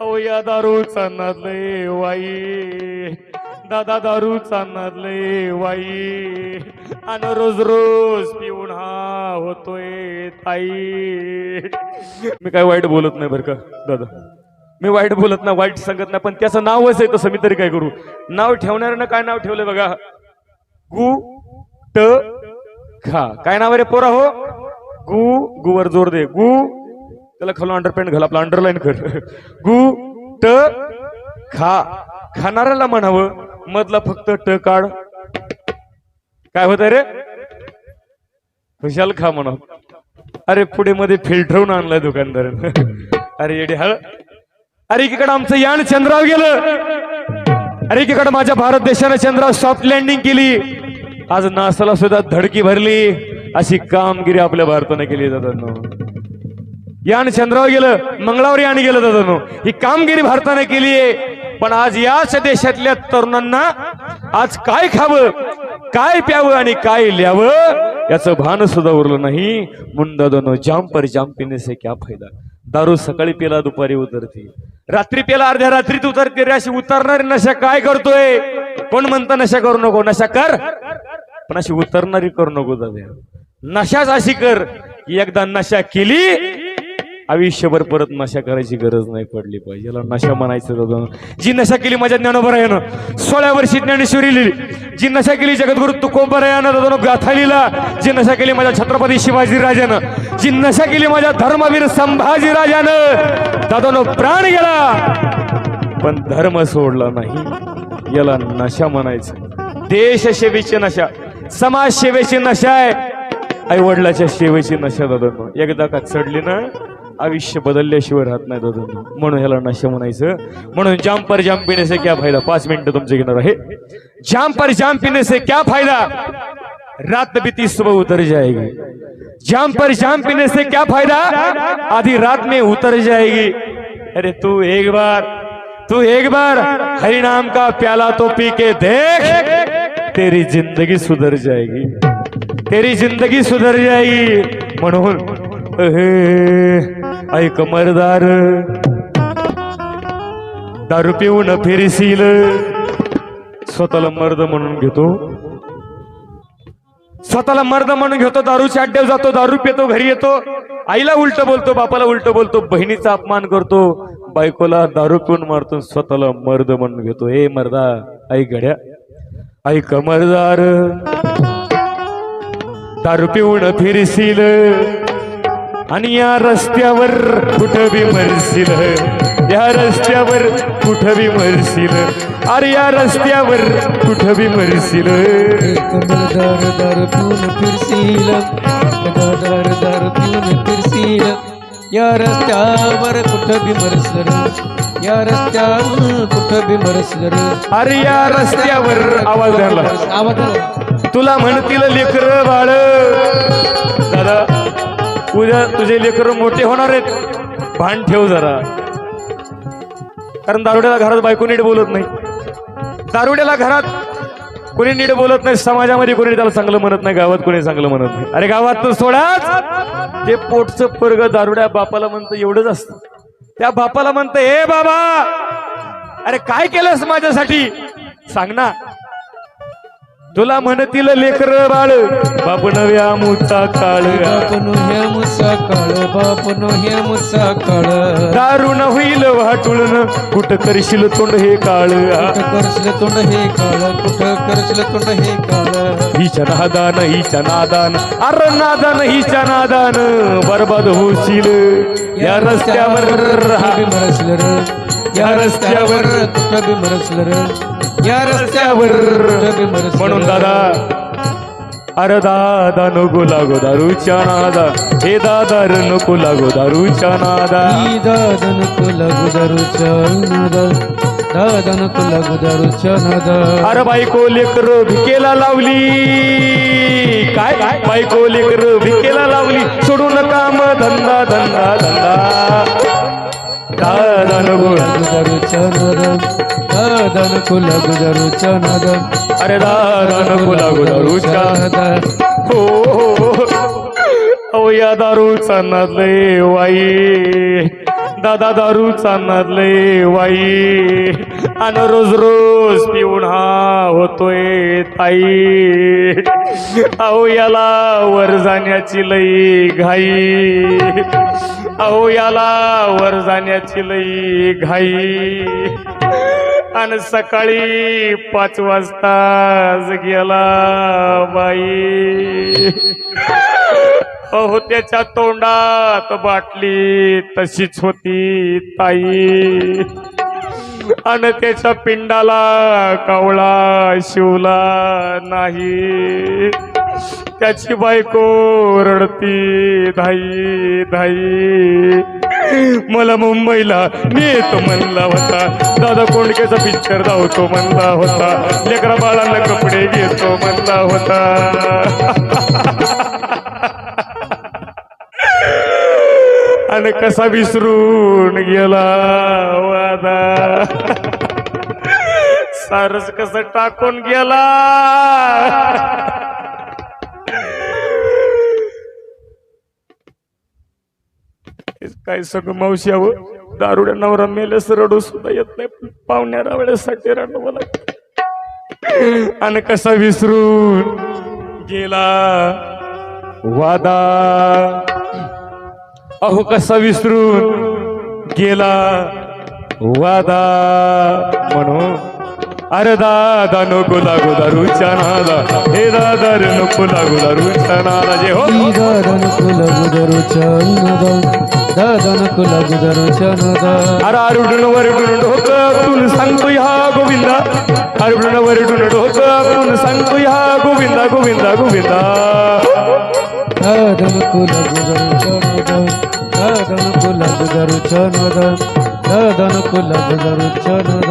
अहो या दारू चालणार वाई. दादा दारू चालणार वाई. आणि रोज रोज पिऊन हा होतोय ताई. मी काय वाईट बोलत नाही बरं का दादा. मी वाईट बोलत नाही वाईट सांगत नाही पण त्याचं नावच आहे तसं मी तरी काय करू? नाव ठेवणाऱ्यानं काय नाव ठेवलं बघा? गु ट खा. काय नाव आहे रे पोरा हो? गु गुवर जोर दे. गु त्याला खालून अंडरपेंट घाल आपला अंडरलाईन कर. गु ट खा. खाणाऱ्याला म्हणावं मधला फक्त ट काढ. काय होत रे? खुशाल खा म्हणा अरे पुढे मध्ये फिल्टरवून आणलाय दुकानदारानं. अरे येडे हळ. अरे एकीकडे आमचं यान चंद्रावर गेलं. अरे एकीकडे माझ्या भारत देशाने चंद्रावर सॉफ्ट लँडिंग केली. आज नासाला सुद्धा धडकी भरली. अशी कामगिरी आपल्या भारताने केली जातात यान चंद्रावर गेलं मंगळावर यान गेलं दादानो. ही कामगिरी भारताने केली आहे. पण आज याच देशातल्या तरुणांना आज काय खावं काय प्यावं आणि काय लिहावं याचं भान सुद्धा उरलं नाही. म्हणून दोनो जाम पर जाम पिणे से क्या फायदा. दारू सकाळी पेला दुपारी उतरते. रात्री पेला अर्ध्या रात्रीत उतरते. रे अशी उतरणारी नशा काय करतोय? कोण म्हणतं नशा करू नको? नशा कर. पण अशी उतरणारी करू नको दादा. नशाच अशी कर एकदा नशा केली आयुष्यभर परत नशा करायची गरज नाही पडली पाहिजे. याला नशा म्हणायचं जी नशा केली माझ्या ज्ञानोबरायानं सोळा वर्षी ज्ञानेश्वरी लिहिली. जी नशा केली जगद्गुरु तुकोबरायानं दादा गाथा लिहिला. जी नशा केली माझ्या छत्रपती शिवाजी राजानं जी नशा केली माझ्या धर्मवीर संभाजी राजानं दादानो प्राण गेला. पण धर्म सोडला नाही. याला नशा म्हणायचं. देशसेवेची नशा समाजसेवेची नशा आहे. आई वडिलाच्या सेवेची नशा दादा एकदा का चढली ना? आयुष्य बदलल्याशिवाय राहत नाही दादा म्हणून ह्याला नशा म्हणायचं. म्हणून जाम पर जाम पिणे से क्या फायदा? पाच मिनिटं तुमचे घेणार आहे. जाम पर जाम पिणे से क्या फायदा? रात बीती सुबह उतर जाएगी. जाम पर जाम पीने से क्या फायदा? आधी रात में उतर जाएगी. अरे तू एक बार तू एक बार हरि नाम का प्याला तो पी के देख तेरी जिंदगी सुधर जाएगी. तेरी जिंदगी सुधर जाएगी. म्हणून ऐक मरदार. दारू पिऊन फिरशील. स्वतःला मर्द म्हणून घेतो. स्वतःला मर्द म्हणून घेतो दारूच्या अड्ड्यावर जातो दारू पितो घरी येतो. आईला उलट बोलतो बापाला उलट बोलतो बहिणीचा अपमान करतो. बायकोला दारू पिऊन मारतो स्वतःला मर्द म्हणून घेतो. ए मर्दा आई घड्या आई कमरदार दारू पिऊन फिरशील. आणि या रस्त्यावर कुठं बी मरशील. या रस्त्यावर कुठं बी मरशील. अरे या रस्त्यावर कुठं बी मरशील. कमलदार दार पिऊन फिरशील दार दार पिऊन फिरशील या रस्त्यावर कुठं बी मरसर या रस्त्यावर कुठं बी मरसर अरे या रस्त्यावर आवाज आवाज. तुला म्हणतील लेकर बाळ. दादा उद्या तुझे लेकर मोठे होणार आहेत. भान ठेव जरा. कारण दारुड्याला घरात बायको नीट बोलत नाही. दारुड्याला घरात कोणी नीट बोलत नाही समाजामध्ये कोणी त्याला चांगलं म्हणत नाही गावात कोणी चांगलं म्हणत नाही. अरे गावात तर सोडाच. ते पोटचं पर्ग दारुड्या बापाला म्हणतं एवढंच असतं. त्या बापाला म्हणतं हे बाबा अरे काय केलंस माझ्यासाठी? सांग ना. तुला म्हणतील लेकर बाळ बाप नव्या मुचा काळ. बापनो ह्या मुसा काळ बापनो ह्या मुसा काळ. दारुण होईल वाटुळन कुठ करशील तोंड हे काळ. कुठं करशील तोंड हे काळ कुठं करशील तोंड हे काळ. हिच्या नादान हिच्या नादान अर नादान हिच्या नादान बरबाद होशील. या रस्त्यावर कुठं बी मरसलं र. या रस्त्यावर कुठं बी मरसलं र. या रस्त्यावर म्हणून दादा अरे दादा नको लागो दारूच्या नादा. हे दादा र नको लागो दारूच्या नादा. ई दादन लागू दारूच्या नादा. दादन लागू दारूच्या नादा. अरे बायको लेकर भिकेला लावली. काय? बायको लेकर भिकेला लावली. सोडून काम धंदा धंदा धंदा. दादा नको लागू दारूच्या नादा. दादन लागू दारूच्या नादा अरे दादा नको लागो हो हो, अहो या दारूचा नाद लय वाई. दादा दारू चाललंय वाई. आणि रोज रोज पिऊन हा होतोय ताई. अहो याला वर जाण्याची लई घाई. अहो याला वर जाण्याची लई घाई. आणि सकाळी पाच वाजताच गेला बाई. अहो त्याच्या तोंडात बाटली तशीच होती ताई. आणि त्याच्या पिंडाला कावळा शिवला नाही. त्याची बायको रडती धाई धाई. मला मुंबईला नेतो म्हणला होता. दादा कोंडकेचा पिक्चर धावतो म्हणला होता. लेकरा बाळांना कपडे घेतो म्हणला होता. आणि कसा विसरून गेला वादा. सारस कसं टाकून गेला. काय सगळं मावशी दारुड्या नवरा मेलेस रडू सुद्धा येत नाही. पाहुण्या रावड्यासाठी रडवं मला आणि कसा विसरून गेला. वादा. अहो कसा विसरून गेला. वादा. म्हणून अरे दादा नको लागू दारूच्या नादा. हे दादा रे नको लागू दारूच्या नादा. जे हो, हो, हो. दादा नको लागू चंद दादन कुल गुदरू चंद अरे आरुडून वरडून डोकं आपण सांगतो ह्या गोविंदा. आरुडून वरडून डोकं आपण सांगतो ह्या गोविंदा गोविंदा गोविंदा. दादन कुल गुदरू चंद दादन कुल गुदरू चंद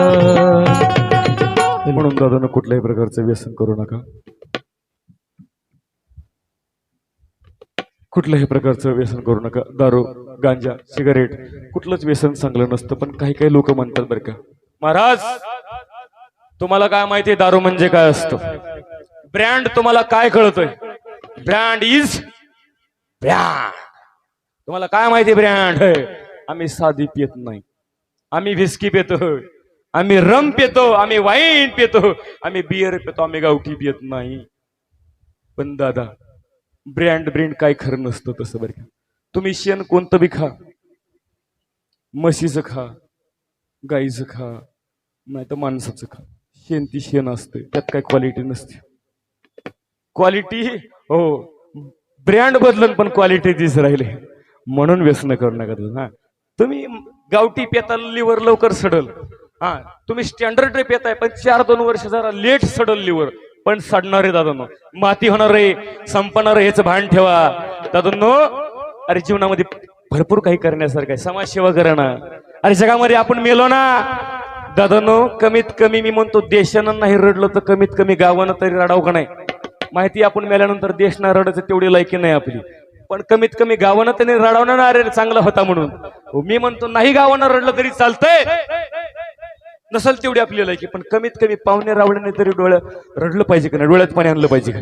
म्हणून दादानं कुठल्याही प्रकारचं व्यसन करू नका. कुठल्याही प्रकारचं व्यसन करू नका. दारू गांजा सिगारेट कुठलंच व्यसन चांगलं नसतं पण काही काही लोक म्हणतात बरं का महाराज तुम्हाला काय माहितीये दारू म्हणजे काय असतं? ब्रँड तुम्हाला काय कळतोय? Brand is brand. तुम्हाला काय माहिती ब्रँड? आम्ही साधी पित नाही. आम्ही व्हिस्की पितो आम्ही रम पितो आम्ही वाईन पितो आम्ही बियर पितो आम्ही गावठी पित नाही. पण दादा ब्रँड ब्रँड काय खरं नसतं तसं बरं का. तुम्ही शेण कोणतं बी खा. म्हशीचं खा गाईचं खा नाही तर माणसाचं खा. शेण ती शेण असते त्यात काय क्वालिटी नसते. क्वालिटी हो ब्रँड बदलून पण क्वालिटी तीच राहिले. म्हणून व्यसन करू नका हा. तुम्ही गावठी पेताल लिव्हर लवकर सडल. हा तुम्ही स्टँडर्ड पेताय पण चार दोन वर्ष जरा लेट सडल लिव्हर पण सडणार आहे दादांनो. माती होणार रे संपणार आहे याचं भान ठेवा. दादांनो अरे जीवनामध्ये भरपूर काही करण्यासारखं आहे. समाजसेवा करणं अरे जगामध्ये आपण मेलो ना. दादांनो कमीत कमी मी म्हणतो देशानं नाही रडलं तर कमीत कमी गावानं तरी रडाव का नाही? माहिती आपण मेल्यानंतर देश ना रडायचं तेवढी लायकी नाही आपली. पण कमीत कमी गावानं त्यांनी रडवणार ना अरे चांगला होता म्हणून. हो, मी म्हणतो नाही गावानं रडलं तरी चालतंय. नसल तेवढी आपली लायकी पण कमीत कमी पाहुणे रावण्याने तरी डोळ्या रडलं पाहिजे का नाही? डोळ्यात पाणी आणलं पाहिजे का